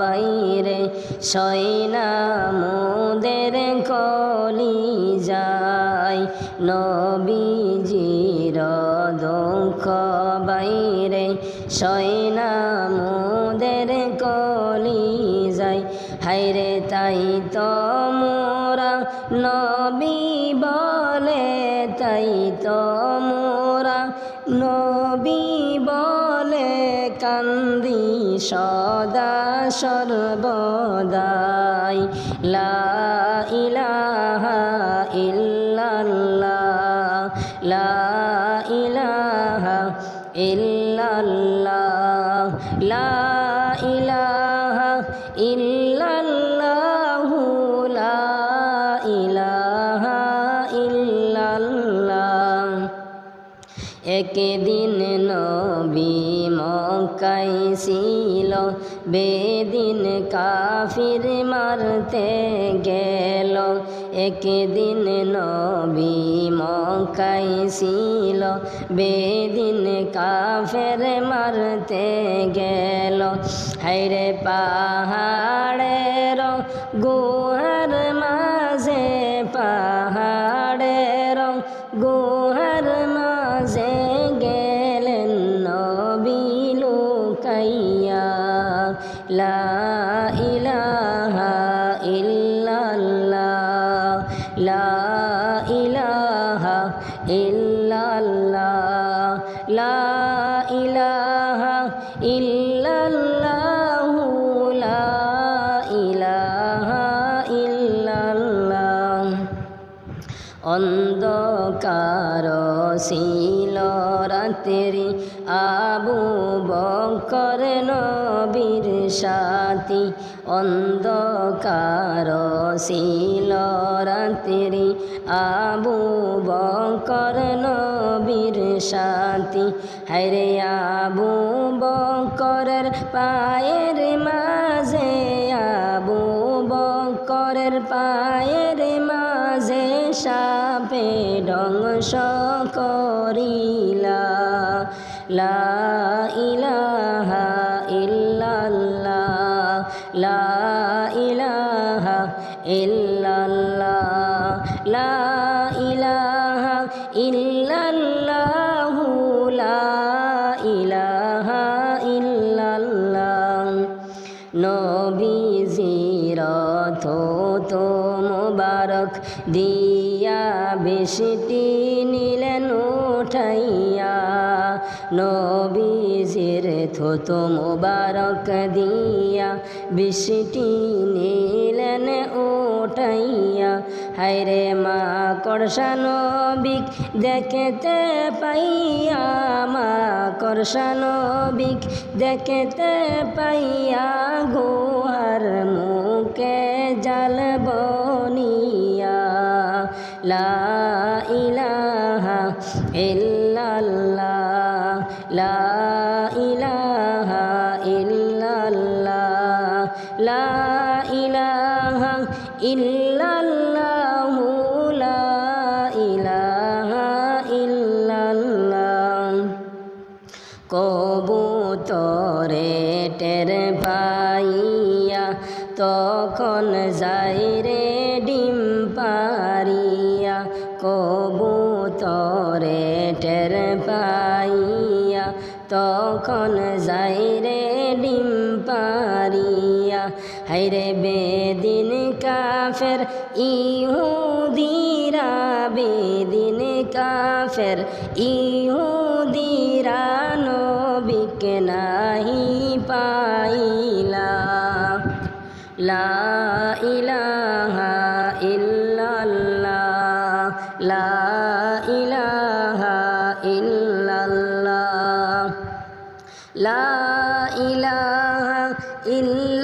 বাইরে সয়না মোদের কলি যায়। নবীজির দুঃখ বাইরে সয়না মোদের কলি যায়। হাইরে তাই তো মোরা নবী বলে, তাই তো মোরা কান্দি সদা সর্বদাই। লা ইলাহা ইল্লাল্লাহ। লা ইলাহা লা একদিন নবী মক্কাই ছিল, বেদিন কাফির মারতে গেল। একদিন নবী মক্কাই ছিল, বেদিন কাফের মারতে গেল। হাইরে পাহাড়ের লুকাইয়া লা ইলাহা ইল্লাল্লাহ লা ইলাহা ইল্লাল্লাহ লা ইলাহা ইল্লাল্লাহ লা ইলাহা ইল্লাল্লাহ অন্ধকার ছিল রাত্রি আবু বকর নবীর সাথী। অন্ধকার ছিল রাত্রি আবু বকর নবীর সাথী। হায়রে আবু বকরের পায়ের মাঝে আবু বকরের সাপে ডংস করিলা লা ইলাহা ইল্লাল্লাহ লা ইলাহা ইল্লাল্লাহ লা নবীজির থোত মোবারক দিয়া বৃষ্টি নিলেন উঠাইয়া। নবীজির থোত মোবারক দিয়া বৃষ্টি নিলেন উঠাইয়া। হায়রে মা করসা নবিক দেখতে পাইয়া মা করসা নবিক দেখতে পাইয়া গোহার মুখে জাল বনিয়া। লা ইলাহা ইল্লাল্লাহ, লা ইলাহা ইল্লাল্লাহ, লা ইলাহা ইল্লাল্লাহ। কবুতরে টের পাইয়া তখন যাই রে ডিম পারিয়া কবুতরে টের পাইয়া তখন যাই রে ডিম পারিয়া হাইরে বেদিন কাফের ইহুদিরা, বেদিন কাফের ইহুদিরা নবিক নাহি পাইলা। লা ইলাহা ইল্লাল্লাহ। লা ইলাহা ইল্লাল্লাহ। লা ইলাহা ইল্লাল্লাহু।